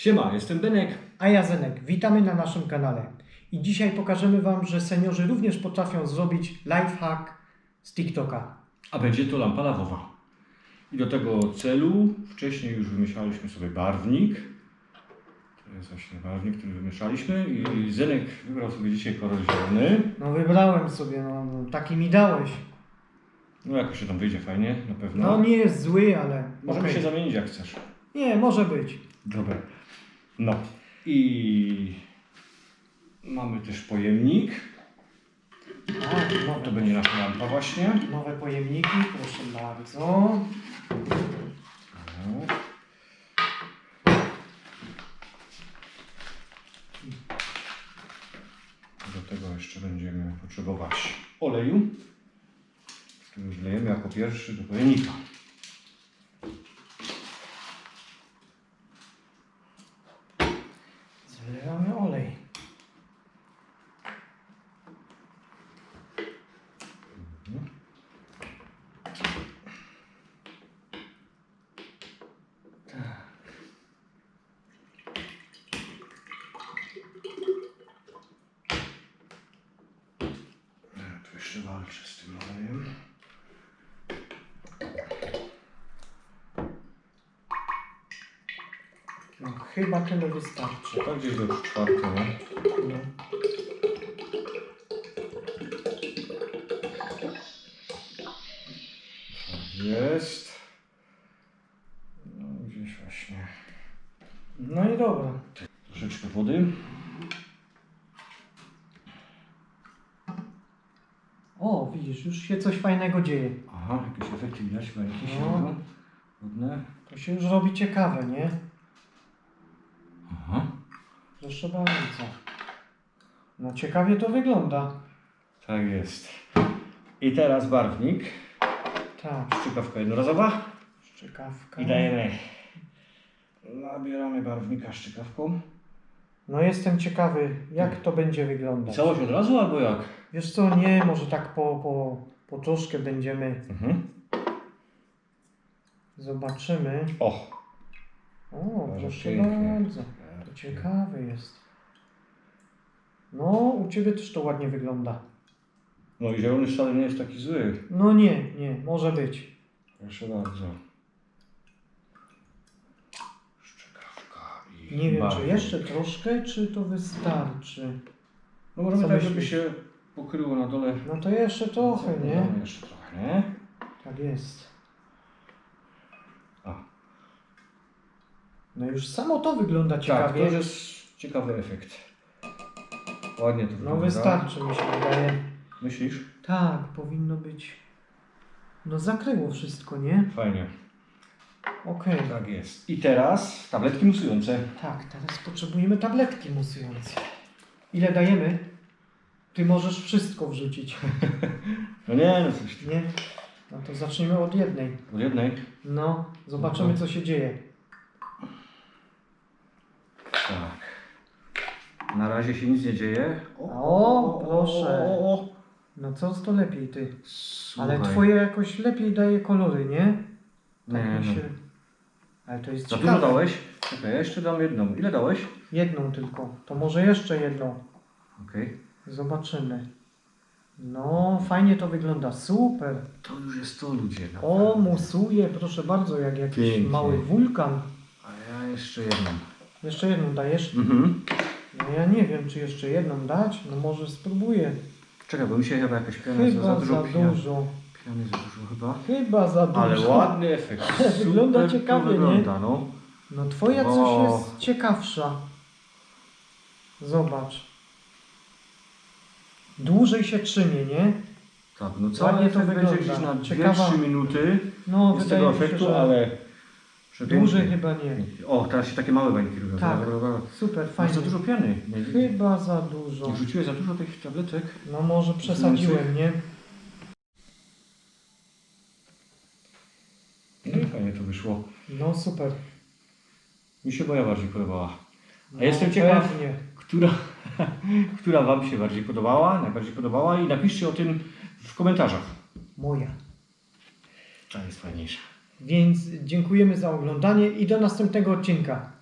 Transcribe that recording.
Siema, jestem Benek. A ja Zenek, witamy na naszym kanale. I dzisiaj pokażemy Wam, że seniorzy również potrafią zrobić lifehack z TikToka. A będzie to lampa lawowa. I do tego celu wcześniej już wymyślaliśmy sobie barwnik. To jest właśnie barwnik, który wymyślaliśmy. I Zenek wybrał sobie dzisiaj kolor zielony. No wybrałem sobie, no, no taki mi dałeś. No jakoś się tam wyjdzie fajnie, na pewno. No nie jest zły, ale Możemy okej. się zamienić jak chcesz. Nie, może być. Dobra. No i mamy też pojemnik. A, To nowe, będzie nasza lampa właśnie. nowe pojemniki, proszę bardzo. No. Do tego jeszcze będziemy potrzebować oleju, który wlejemy jako pierwszy do pojemnika. Jeszcze walczę z tym olejem. No, chyba tyle wystarczy. Tak gdzieś do czwartego. No. Jest. No gdzieś właśnie. no i dobra. Troszeczkę wody. O, widzisz, już się coś fajnego dzieje. Aha, jakieś efekty widać, jakieś No. no. To się już robi ciekawe, nie? Aha. Proszę bardzo. No ciekawie to wygląda. Tak jest. I teraz barwnik. Tak, Szczykawka jednorazowa. szczykawka. I dajemy. Nabieramy barwnika szczykawką. No jestem ciekawy, jak to będzie wyglądać. całość od razu albo jak? Wiesz co, nie, może tak po, po, po troszkę będziemy. Mhm. Zobaczymy. O! O, proszę pięknie. bardzo. To ciekawy jest. No, u Ciebie też to ładnie wygląda. No i zielony wcale nie jest taki zły. No nie, nie, może być. Proszę bardzo. Szczykawka i Nie wiem, czy barwnik. jeszcze troszkę, czy to wystarczy. No możemy tak, żeby myślisz? się pokryło na dole. No to jeszcze trochę, nie? No, jeszcze trochę, nie? Tak jest. A. No już samo to wygląda Tak, to ciekawie. jest ciekawy efekt. Ładnie to No wygląda. wystarczy mi się wydaje. Myślisz? Tak, powinno być. No zakryło wszystko, nie? Fajnie. Okej. Tak jest. I teraz tabletki musujące. Tak, teraz potrzebujemy tabletki musujące. Ile dajemy? Ty możesz wszystko wrzucić, No nie, no coś. nie? No to zaczniemy od jednej. Od jednej. No, zobaczymy co się dzieje. Tak. Na razie się nic nie dzieje. O, proszę. O, o, o. No co to lepiej ty? Słuchaj. Ale twoje jakoś lepiej daje kolory, nie? Tak Nie, mi no. się... Ale to jest Za dużo ciekawe. dałeś? Czekaj, ja jeszcze dam jedną. Ile dałeś? Jedną tylko. To może jeszcze jedną. Okej. Zobaczymy. No, fajnie to wygląda. Super. To już jest to ludzie. O, naprawdę. musuje, proszę bardzo, jak jakiś Pięknie. mały wulkan. A ja jeszcze jedną. Jeszcze jedną dajesz? Mhm. No ja nie wiem, czy jeszcze jedną dać. No może spróbuję. Czekaj, bo mi się chyba jakaś piana za, Chyba za dużo. pia- dużo. Piany za dużo chyba. Chyba za dużo. Ale ładny efekt. Wygląda Super to ciekawie, nie? wygląda, No. No twoja O. coś jest ciekawsza. Zobacz. Dłużej się trzymie, nie? Tak, no cały Ładnie to efekt będzie wygląda. gdzieś na Ciekawa- 2-3 minuty No, z wydaje tego mi się, efektu, że ale... dłużej chyba nie. O, teraz się takie małe bańki robią. Tak. Dobra, dobra. Super, Masz fajnie. za dużo piany. Chyba za dużo. wrzuciłeś za dużo tych tabletek? No może przesadziłem, nie? No i fajnie to wyszło. No super. Mi się moja bardziej podobała. No, jestem ciekaw- Pewnie. Która, która Wam się bardziej podobała, najbardziej podobała i napiszcie o tym w komentarzach. Moja. Ta jest fajniejsza. Więc dziękujemy za oglądanie i do następnego odcinka.